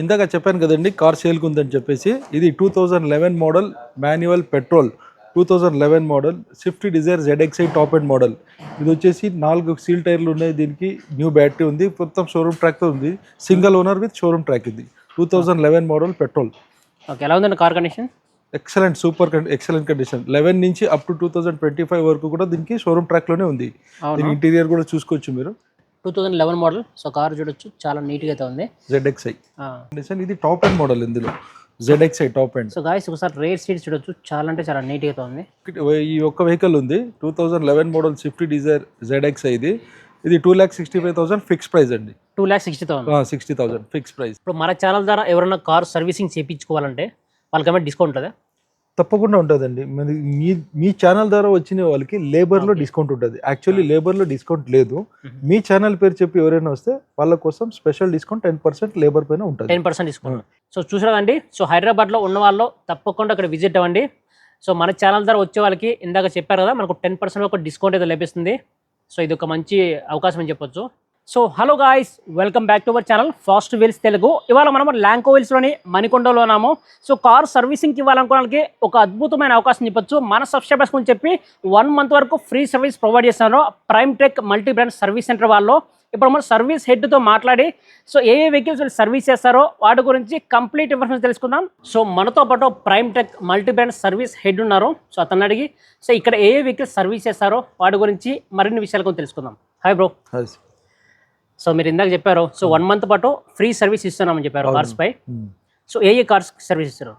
ఇందాక చెప్పాను కదండి కార్ సేల్కి ఉందని చెప్పేసి. ఇది two thousand eleven model manual petrol. Two thousand eleven model Swift Dzire ZXI top end model. ఇది వచ్చేసి నాలుగు సీల్ టైర్లు ఉన్నాయి దీనికి. న్యూ బ్యాటరీ ఉంది మొత్తం షోరూమ్ ట్రాక్తో ఉంది. Single owner with showroom track ఇది. Two thousand eleven model petrol. Okay ఎలా ఉందండి car condition excellent super excellent condition eleven నుంచి up to two thousand twenty five వరకు కూడా దీనికి షోరూమ్ ట్రాక్లోనే ఉంది. దీని ఇంటీరియర్ కూడా చూసుకోవచ్చు మీరు. Two thousand eleven model. So car చూడొచ్చు చాలా నీట్గా అయితే ఉంది. జెడ్ఎక్స్ఐ కండిషన్ ఇది టాప్ అండ్ మోడల్ ఇందులో. ZXI top and so guys ఒకసారి రేర్ సీట్స్ చూడొచ్చు చాలా అంటే చాలా నీట్గా అయితే ఉంది. ఈ ఒక్క వెహికల్ ఉంది two thousand eleven model Swift Dzire ZX ఇది. ఇది two lakh sixty five thousand fix price అండి. Two lakhs sixty thousand sixty thousand fix price. ఇప్పుడు మన ఛానల్ ద్వారా ఎవరైనా కార్ సర్వీసింగ్ చేయించుకోవాలంటే వాళ్ళకి ఏమైనా డిస్కౌంట్ ఉంటుందా? తప్పకుండా ఉంటుందండి. మీ మీ ఛానల్ ద్వారా వచ్చిన వాళ్ళకి లేబర్లో. డిస్కౌంట్ ఉంటుంది. యాక్చువల్లీ లేబర్లో డిస్కౌంట్ లేదు. మీ ఛానల్ పేరు చెప్పి ఎవరైనా వస్తే వాళ్ళ కోసం special discount ten percent labour పైన ఉంటుంది. Ten percent discount. సో చూసారండి సో హైదరాబాద్లో ఉన్న వాళ్ళు తప్పకుండా అక్కడ విజిట్ అవ్వండి. సో మన ఛానల్ ద్వారా వచ్చే వాళ్ళకి ఇందాక చెప్పారు కదా మనకు టెన్ పర్సెంట్ ఒక డిస్కౌంట్ అయితే లభిస్తుంది. సో ఇది ఒక మంచి అవకాశం అని చెప్పొచ్చు. So hello guys welcome back to our channel Fast Wheels Telugu ఇవాళ మనం ల్యాంకో వీల్స్లోని మణికొండలో ఉన్నాము. సో కార్ సర్వీసింగ్కి ఇవ్వాలనుకోవడానికి ఒక అద్భుతమైన అవకాశం చెప్పొచ్చు మన సబ్స్క్రైబర్స్ అని చెప్పి వన్ మంత్ వరకు ఫ్రీ సర్వీస్ ప్రొవైడ్ చేస్తున్నారు. Prime Tech multi brand service centre వాళ్ళు ఇప్పుడు మనం సర్వీస్ హెడ్తో మాట్లాడి సో ఏ ఏ వెహికల్స్ వీళ్ళు సర్వీస్ చేస్తారో వాటి గురించి కంప్లీట్ ఇన్ఫర్మేషన్ తెలుసుకుందాం. సో మనతో పాటు Prime Tech multi brand service head ఉన్నారు. సో అతను అడిగి సో ఇక్కడ ఏ ఏ వెహికల్స్ సర్వీస్ చేస్తారో వాటి గురించి మరిన్ని విషయాల గురించి తెలుసుకుందాం. హాయ్ బ్రో సో మీరు ఇందాక చెప్పారు సో వన్ మంత్ పాటు ఫ్రీ సర్వీస్ ఇస్తున్నామని చెప్పారు. కార్స్ పై. సో ఏ ఏ కార్స్ సర్వీస్ ఇస్తారు?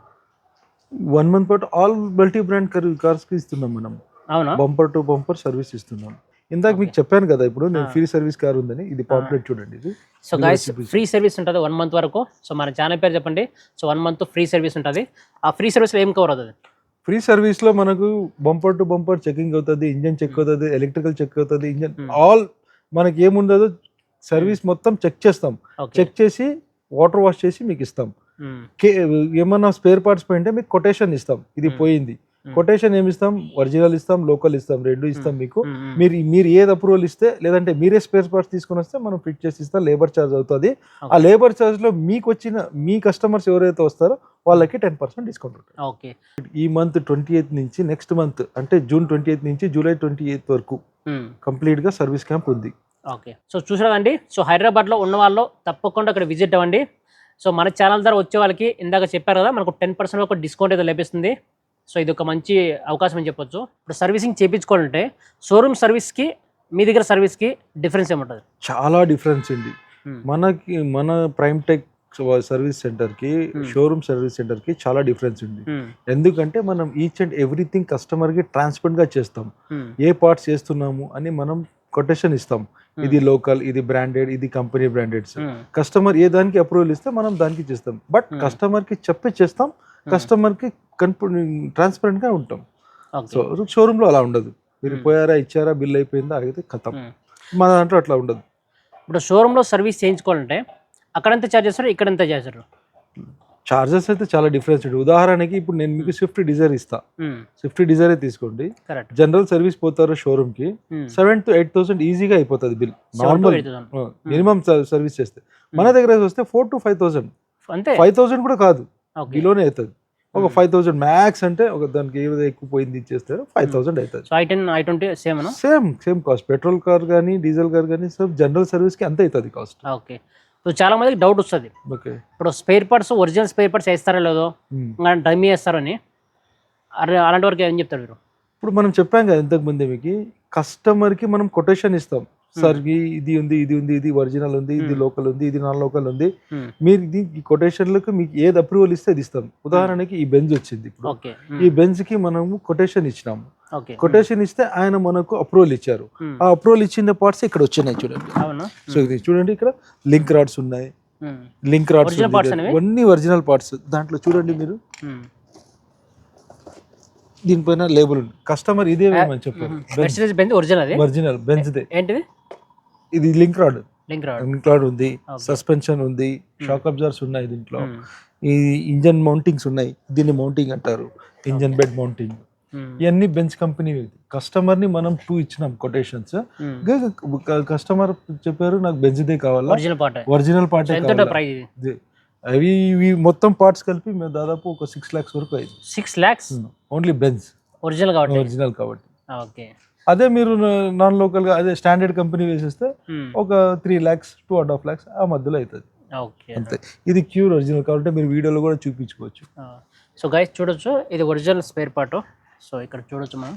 వన్ మంత్ పాటు ఆల్ మల్టీ బ్రాండ్ కార్స్కి ఇస్తున్నాం మనం. అవునా? బంపర్ టు బంపర్ సర్వీస్ ఇస్తున్నాం. ఇందాక మీకు చెప్పాను కదా ఇప్పుడు నేను. ఫ్రీ సర్వీస్ కార్ ఉందని ఇది పాంప్లెట్ చూడండి ఇది. So guys. ఫ్రీ సర్వీస్ ఉంటుంది వన్ మంత్ వరకు. సో మన ఛానల్ పేరు చెప్పండి. So one month free service ఉంటుంది. ఆ ఫ్రీ సర్వీస్లో ఏం కవర్ అవుతుంది? ఫ్రీ సర్వీస్లో మనకు బంపర్ టు బంపర్ చెకింగ్ అవుతుంది ఇంజన్ చెక్ అవుతుంది ఎలక్ట్రికల్ చెక్ అవుతుంది ఇంజన్ Hmm. ఆల్ మనకి ఏముండదో సర్వీస్ మొత్తం చెక్ చేస్తాం. చెక్ చేసి వాటర్ వాష్ చేసి మీకు ఇస్తాం. కే- ఏమన్నా స్పేర్ పార్ట్స్ పోయింటే మీకు కొటేషన్ ఇస్తాం. ఇది. పోయింది. కొటేషన్ ఏమి ఇస్తాం? ఒరిజినల్ ఇస్తాం లోకల్ ఇస్తాం రెండు ఇస్తాం. మీకు. మీరు మీరు ఏది అప్రూవల్ ఇస్తే లేదంటే మీరే స్పేర్ పార్ట్స్ తీసుకొని వస్తే మనం ఫిట్ చేసి ఇస్తాం లేబర్ ఛార్జ్ అవుతుంది. ఆ లేబర్ ఛార్జ్లో మీకు వచ్చిన మీ కస్టమర్స్ ఎవరైతే వస్తారో వాళ్ళకి టెన్ పర్సెంట్ డిస్కౌంట్ ఉంటుంది. ఓకే. ఈ మంత్ ట్వంటీ ఎయిత్ నుంచి నెక్స్ట్ మంత్ అంటే జూన్ ట్వంటీ ఎయిత్ నుంచి జూలై ట్వంటీ ఎయిత్ వరకు కంప్లీట్గా సర్వీస్ క్యాంప్ ఉంది. ఓకే. సో చూసారండి సో హైదరాబాద్లో ఉన్న వాళ్ళు తప్పకుండా అక్కడ విజిట్ అవ్వండి. సో మన ఛానల్ ద్వారా వచ్చే వాళ్ళకి ఇందాక చెప్పారు కదా మనకు టెన్ పర్సెంట్ ఒక డిస్కౌంట్ అయితే లభిస్తుంది. సో ఇది ఒక మంచి అవకాశం అని చెప్పొచ్చు. ఇప్పుడు సర్వీసింగ్ చేయించుకోవాలంటే షోరూమ్ సర్వీస్కి మీ దగ్గర సర్వీస్కి డిఫరెన్స్ ఏముంటుంది? చాలా డిఫరెన్స్ ఉంది మనకి మన ప్రైమ్ టెక్ సర్వీస్ సెంటర్కి Hmm. షోరూమ్ సర్వీస్ సెంటర్కి చాలా డిఫరెన్స్ ఉంది ఎందుకంటే మనం ఈచ్ అండ్ ఎవ్రీథింగ్ కస్టమర్కి ట్రాన్స్పరెంట్గా చేస్తాం ఏ పార్ట్స్ చేస్తున్నాము అని మనం కొటేషన్ ఇస్తాం. ఇది లోకల్ ఇది బ్రాండెడ్ ఇది కంపెనీ బ్రాండెడ్స్ కస్టమర్ ఏ దానికి అప్రూవల్ ఇస్తే మనం దానికి చేస్తాం. But Hmm. కస్టమర్కి చెప్పి చేస్తాం కస్టమర్కి ట్రాన్స్పరెంట్గా ఉంటాం. సో షోరూమ్లో అలా ఉండదు. మీరు Hmm. పోయారా ఇచ్చారా బిల్ అయిపోయిందా అయితే కథం Hmm. మన దాంట్లో అట్లా ఉండదు. ఇప్పుడు షోరూంలో సర్వీస్ చేయించుకోవాలంటే అక్కడ ఎంత ఛార్జ్ చేస్తారు ఇక్కడ ఎంత చేస్తారు? చార్జెస్ అయితే చాలా డిఫరెన్స్ ఉంటుంది ఉదాహరణకి ఇప్పుడు నేను మీకు స్విఫ్ట్ డిజైర్ ఇస్తా. స్విఫ్ట్ డిజైరే తీసుకోండి. జనరల్ సర్వీస్ పోతారు షోరూమ్కి. సెవెన్ టు ఎయిట్ థౌసండ్ ఈజీగా అయిపోతుంది బిల్ నార్మల్ మినిమం సర్వీస్ చేస్తే. మన దగ్గర వస్తే four to five thousand five thousand కూడా కాదు. బిలోనే అవుతుంది ఒక Hmm. ఫైవ్ థౌసండ్ మ్యాక్స్ అంటే ఒక దానికి ఏదో ఎక్కువ పోయింది ఇచ్చేస్తారు ఫైవ్ Hmm. థౌసండ్ అవుతుంది i ten i twenty same same same cost petrol car కానీ డీజిల్ కార్ కానీ సబ్ జనరల్ సర్వీస్కి అంత అవుతుంది కాస్ట్ ఓకే సో చాలా మందికి డౌట్ వస్తుంది. ఇప్పుడు spare parts original spare parts వేస్తారో లేదో ఇంకా డమ్మీ వేస్తారని అరే అలాంటి వరకు ఏం చెప్తారు మీరు? ఇప్పుడు మనం చెప్పాం కదా ఇంతకు ముందే మీకు కస్టమర్కి మనం కొటేషన్ ఇస్తాం. సార్ ఈ- ఇది ఉంది ఇది ఉంది ఇది ఒరిజినల్ ఉంది ఇది Hmm. లోకల్ ఉంది ఇది నాన్ లోకల్ ఉంది. మీరు ఈ కొటేషన్లకు మీకు ఏది అప్రూవల్ ఇస్తే అది ఇస్తాం. ఉదాహరణకి ఈ బెంజ్ వచ్చింది ఇప్పుడు. ఈ బెంజ్కి మనము కొటేషన్ ఇచ్చినాము కొటేషన్ ఇస్తే ఆయన మనకు అప్రూవల్ ఇచ్చారు. ఆ అప్రూవల్ ఇచ్చిన పార్ట్స్ ఇక్కడ వచ్చినాయి చూడండి. సో ఇది చూడండి ఇక్కడ లింక్ రాడ్స్ ఉన్నాయి. Link rods? అన్ని ఒరిజినల్ పార్ట్స్. దాంట్లో చూడండి మీరు. దీనిపైన లేబుల్ ఉంది. కస్టమర్ ఇదే వేయమని చెప్పారు? బెంజ్. ఒరిజినల్ అది? ఒరిజినల్ బెంజ్దే. ఏంటిది? ఇది link rod. Link rod. Link rod ఉంది. సస్పెన్షన్ ఉంది. షాక్ అబ్జర్వ్స్ ఉన్నాయి దీంట్లో. ఈ ఇంజన్ మౌంటింగ్స్ ఉన్నాయి. దీన్ని మౌంటింగ్ అంటారు. Engine bed mounting. ఇవన్నీ బెంచ్ కంపెనీ కస్టమర్ని మనం టూ ఇచ్చినాం కొటేషన్స్ కస్టమర్ చెప్పారు నాకు బెంచ్దే కావాలా? ఒరిజినల్ పార్ట్ అవి ఇవి మొత్తం పార్ట్స్ కలిపి మేము దాదాపు ఒక సిక్స్ ల్యాక్స్ వరకు అయింది. Six lakhs only Benz original కాబట్టి. ఒరిజినల్ కాబట్టి. ఓకే అదే మీరు నాన్ లోకల్గా అదే స్టాండర్డ్ కంపెనీ వేసేస్తే ఒక three lakhs two and half lakhs ఆ మధ్యలో అవుతుంది ఓకే అంతే. ఇది క్యూర్ ఒరిజినల్ కాబట్టి మీరు వీడియోలో కూడా చూపించుకోవచ్చు. సో గైస్ చూడొచ్చు. ఇది ఒరిజినల్ స్పేర్ పార్ట్ సో ఇక్కడ చూడొచ్చు మనం.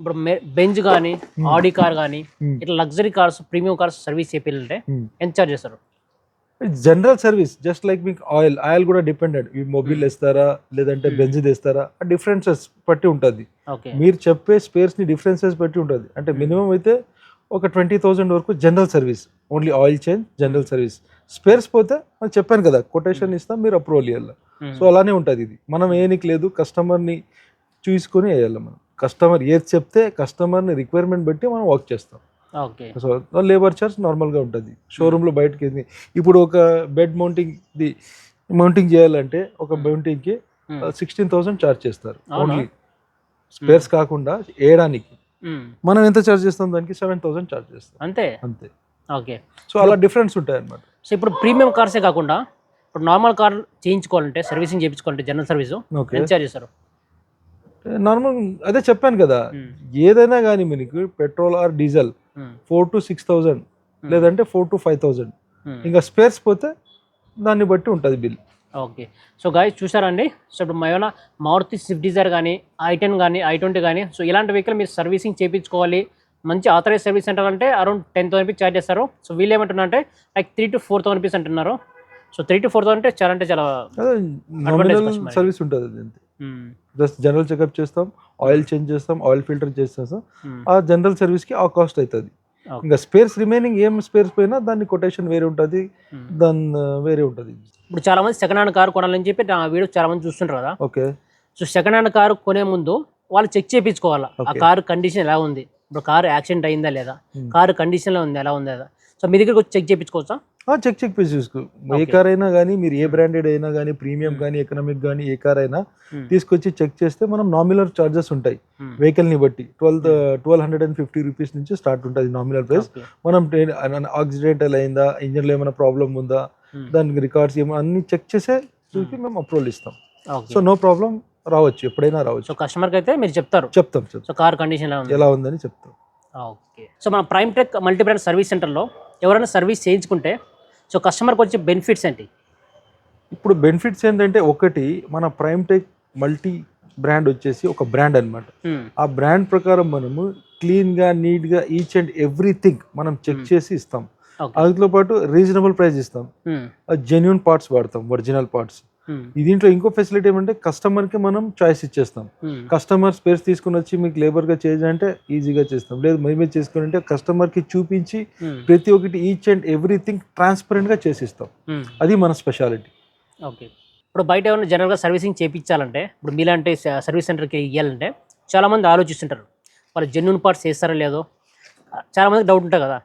ఇప్పుడు బెంజ్ కానీ ఆడి కార్ కానీ. ఇట్లా luxury cars premium cars service చేయాలంటే ఎంత చార్జ్ చేస్తారు? జనరల్ సర్వీస్ జస్ట్ లైక్ మీకు ఆయిల్ ఆయిల్ కూడా డిపెండెడ్. ఈ మొబైల్ వేస్తారా లేదంటే. బెంజ్ తెస్తారా ఆ డిఫరెన్సెస్ బట్టి ఉంటుంది. మీరు చెప్పే స్పేర్స్ని డిఫరెన్సెస్ బట్టి ఉంటుంది. అంటే మినిమం అయితే ఒక ట్వంటీ థౌసండ్ వరకు general service only oil change general service. Spares పోతే నేను చెప్పాను కదా కొటేషన్ ఇస్తాం మీరు అప్రూవల్ ఇవ్వాలి. సో అలానే ఉంటుంది ఇది. మనం ఏనికి లేదు కస్టమర్ని చూసుకొని వేయాలి మనం. కస్టమర్ ఏది చెప్తే కస్టమర్ని రిక్వైర్మెంట్ బట్టి మనం వర్క్ చేస్తాం. ఓకే. సో లేబర్ చార్జ్ నార్మల్గా ఉంటుంది. షోరూంలో బయటకి ఇప్పుడు ఒక బెడ్ మౌంటింగ్ ది మౌంటింగ్ చేయాలంటే ఒక మౌంటింగ్కి. సిక్స్టీన్ థౌసండ్ చార్జ్ చేస్తారు? ఓన్లీ. స్పేర్స్ కాకుండా వేయడానికి. మనం ఎంత చార్జ్ చేస్తాం దానికి? సెవెన్ థౌసండ్ చార్జ్ చేస్తాం. అంతే? అంతే. ఓకే. సో అలా డిఫరెన్స్ ఉంటాయి అన్నమాట సో ఇప్పుడు ప్రీమియం కార్సే కాకుండా ఇప్పుడు నార్మల్ కార్ చేయించుకోవాలంటే సర్వీసింగ్ చేయించుకోవాలంటే జనరల్ సర్వీస్ ఎంత చార్జ్ చేస్తారు? నార్మల్ అదే చెప్పాను కదా Hmm. ఏదైనా కానీ మనకి petrol or diesel Hmm. Four to six thousand Hmm. లేదంటే ఫోర్ టు ఫైవ్ థౌజండ్. ఇంకా స్పేర్స్ పోతే దాన్ని బట్టి ఉంటుంది బిల్ ఓకే సో గాయస్ చూసారండి సో ఇప్పుడు ఏమైనా మారుతి స్విఫ్ట్ డిజైర్ కానీ ఐ టెన్ కానీ ఐ ట్వంటీ కానీ సో ఇలాంటి వెహికల్ మీరు సర్వీసింగ్ చేయించుకోవాలి మంచి ఆథరైజ్ సర్వీస్ సెంటర్ అంటే around ten thousand rupees charge చేస్తారు సో వీళ్ళు ఏమంటున్నారు అంటే like three to four thousand rupees అంటున్నారు so three to four thousand అంటే చాలా అంటే చాలా. సర్వీస్ ఉంటుంది. జస్ట్ జనరల్ చెకప్ చేస్తాం ఆయిల్ చేంజ్ చేస్తాం ఆయిల్ ఫిల్టర్ చేస్తాం మ్మ్. ఆ జనరల్ సర్వీస్కి ఆ కాస్ట్ అవుతుంది. ఇంకా స్పేర్స్ రిమైనింగ్ ఏం స్పేర్స్ పోయినా దాన్ని కొటేషన్ వేరే ఉంటుంది మ్మ్. దాని వేరే ఉంటుంది ఇప్పుడు చాలా మంది సెకండ్ హ్యాండ్ కార్ కొనాలని చెప్పి నా వీడియో చాలా మంది చూస్తుంటారు కదా okay so second hand car కొనే ముందు వాళ్ళు చెక్ చేయించుకోవాలా ఆ. కారు కండిషన్ ఎలా ఉంది ఇప్పుడు కారు యాక్సిడెంట్ అయిందా లేదా Hmm. కారు కండిషన్లో ఉంది ఎలా ఉంది సో మీ దగ్గరికి వచ్చి చెక్ చేయించుకోవచ్చా? చెక్ చెక్ పీస్ చూసుకో ఏ. కార్ అయినా కానీ మీరు ఏ బ్రాండెడ్ అయినా కానీ ప్రీమియం కానీ ఎకనామిక్ కానీ ఏ కార్ అయినా Hmm. తీసుకొచ్చి చెక్ చేస్తే మనం నామినల్ చార్జెస్ ఉంటాయి. Hmm. వెహికల్ని బట్టి. Twelve twelve hundred and fifty rupees నుంచి స్టార్ట్ ఉంటుంది నామినల్ ప్రైస్. మనం యాక్సిడెంటల్ అయిందా ఇంజన్లో ఏమైనా ప్రాబ్లం ఉందా Hmm. దానికి రికార్డ్స్ ఏమో అన్ని చెక్ చేసే చూసి మేము అప్రూవల్ ఇస్తాం. సో నో ప్రాబ్లం రావచ్చు. ఎప్పుడైనా రావచ్చు. సో కస్టమర్కి అయితే మీరు చెప్తారు. చెప్తాం సో కార్ కండిషన్ ఎలా ఉందని చెప్తాం. ఓకే సో మన Prime Tech multi brand service సెంటర్లో ఎవరైనా సర్వీస్ చేయించుకుంటే సో కస్టమర్కి వచ్చే బెనిఫిట్స్ ఏంటి ఇప్పుడు బెనిఫిట్స్ ఏంటంటే ఒకటి మన ప్రైమ్ టెక్ మల్టీ బ్రాండ్ వచ్చేసి ఒక బ్రాండ్ అన్నమాట Hmm. ఆ బ్రాండ్ ప్రకారం మనము క్లీన్గా నీట్గా ఈచ్ అండ్ ఎవ్రీథింగ్ మనం చెక్. చేసి ఇస్తాం వాటితో పాటు రీజనబుల్ ప్రైస్ ఇస్తాం. జెన్యున్ పార్ట్స్ వాడతాం ఒరిజినల్ పార్ట్స్. దీంట్లో ఇంకో ఫెసిలిటీ ఏమంటే కస్టమర్కి మనం చాయిస్ ఇచ్చేస్తాం. Hmm. కస్టమర్ స్పేస్ తీసుకుని వచ్చి మీకు లేబర్గా చేంజ్ అంటే ఈజీగా చేస్తాం. లేదు మేమే చేసుకుని అంటే కస్టమర్కి చూపించి Hmm. ప్రతి ఒక్కటి ఈచ్ అండ్ ఎవ్రీథింగ్ ట్రాన్స్పరెంట్గా చేసిస్తాం Hmm. అది మన స్పెషాలిటీ ఓకే ఇప్పుడు బయట ఏమైనా జనరల్గా సర్వీసింగ్ చేయించాలంటే ఇప్పుడు మీలాంటి సర్వీస్ సెంటర్కి ఇవ్వాలంటే చాలామంది ఆలోచిస్తుంటారు. వాళ్ళు జెన్యున్ పార్ట్స్ వేస్తారో లేదో? చాలామందికి డౌట్ ఉంటుంది కదా.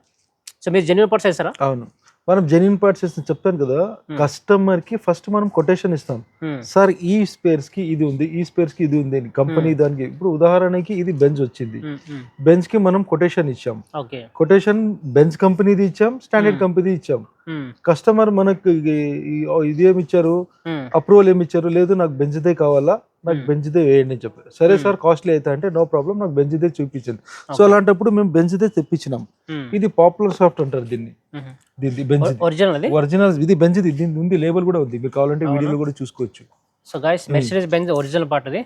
సో మీరు జెన్యున్ పార్ట్స్ వేస్తారా అవును. మనం జెన్యున్ పార్ట్స్ ఇస్తాం చెప్తాను కదా కస్టమర్కి ఫస్ట్ మనం కొటేషన్ ఇస్తాం Hmm. సార్ ఈ స్పేర్స్కి ఇది ఉంది ఈ స్పేర్స్కి ఇది ఉంది కంపెనీ దానికి ఇప్పుడు ఉదాహరణకి ఇది బెంజ్ వచ్చింది Hmm. Hmm. బెంజ్కి మనం కొటేషన్ ఇచ్చాం కొటేషన్ బెంజ్ కంపెనీది ఇచ్చాం స్టాండర్డ్ Hmm. కంపెనీ ఇచ్చాం Hmm. కస్టమర్ మనకు ఇది ఏమి ఇచ్చారు Hmm. అప్రూవల్ ఏమి ఇచ్చారు లేదు నాకు బెంజ్దే కావాలా నాకు Hmm. బెంజ్దే వేయండి అని చెప్పారు. సరే Hmm. సార్ కాస్ట్లీ అయితే అంటే నో ప్రాబ్లం నాకు బెంజ్దే చూపించండి. సో. అలాంటప్పుడు మేము బెంజ్దే తెప్పించినాం. Hmm. ఇది పాపులర్ సాఫ్ట్ అంటారు దీన్ని. దీన్ని బెంజ్ ఒరిజినల్ ఇది బెంజ్ది దీని ఉంది లేబుల్ కూడా ఉంది. మీరు కావాలంటే? వీడియోలో కూడా చూసుకోవచ్చు. So guys Mercedes Benz original part అది.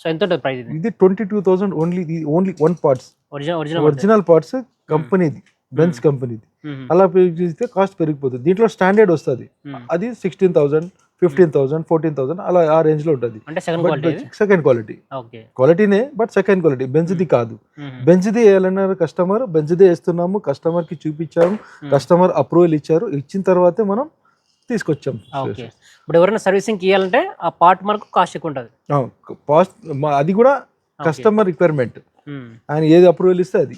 సో ఎంత ఉంటుంది ప్రైస్ ఇది? ఇది twenty two thousand only only one parts original original original parts కంపెనీది బెంచ్ కంపెనీది అలా చేస్తే కాస్ట్ పెరిగిపోతుంది. దీంట్లో స్టాండర్డ్ వస్తుంది. అది sixteen thousand fifteen thousand fourteen thousand అలా ఆ రేంజ్లో ఉంటుంది సెకండ్ క్వాలిటీ క్వాలిటీనే బట్ సెకండ్ క్వాలిటీ బెంచ్ది కాదు. బెంచ్ది వేయాలన్నారు కస్టమర్ బెంచ్దే వేస్తున్నాము కస్టమర్కి చూపించాము కస్టమర్ అప్రూవల్ ఇచ్చారు ఇచ్చిన తర్వాతే మనం తీసుకొచ్చాం. ఇప్పుడు ఎవరైనా సర్వీసింగ్ ఇవ్వాలంటే ఆ పార్ట్ మనకు కాస్ట్ ఎక్కువ ఉంటుంది. అది కూడా కస్టమర్ రిక్వైర్మెంట్ ఆయన ఏది అప్రూవల్ ఇస్తే అది.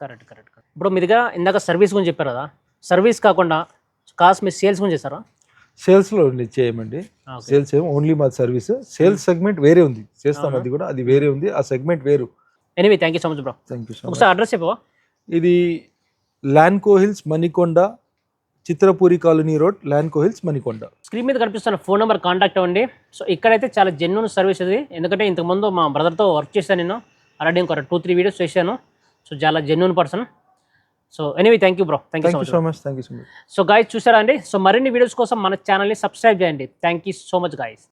కరెక్ట్ కరెక్ట్ ఇప్పుడు మీ దగ్గర ఇందాక సర్వీస్ గురించి చెప్పారు కదా. సర్వీస్ కాకుండా కాస్ట్ మీరు సేల్స్ గురించి చేస్తారా సేల్స్లో చేయమండి. సేల్స్ ఏమో ఓన్లీ మా సర్వీస్. సేల్స్ సెగ్మెంట్ వేరే ఉంది. చేస్తాం? అది కూడా అది వేరే ఉంది. ఆ సెగ్మెంట్ వేరు. Anyway thank you so much bro. Thank you so much. Address చెప్పవా ఇది Lanco hills Manikonda Chitrapuri colony road Lanco hills Manikonda. Screen మీద కనిపిస్తున్న ఫోన్ నెంబర్ కాంటాక్ట్ అవ్వండి. సో ఇక్కడైతే చాలా జెన్యున్ సర్వీస్ ఇది. ఎందుకంటే ఇంతకుముందు మా బ్రదర్తో వర్క్ చేశాను నేను. ఆల్రెడీ ఇంకొక టూ త్రీ వీడియోస్ చేశాను. సో చాలా genuine person so anyway thank you bro thank you so much thank you so much so guys చూసారా అండి? సో మరిన్ని వీడియోస్ కోసం మన ఛానల్ని సబ్స్క్రైబ్ చేయండి. Thank you so much guys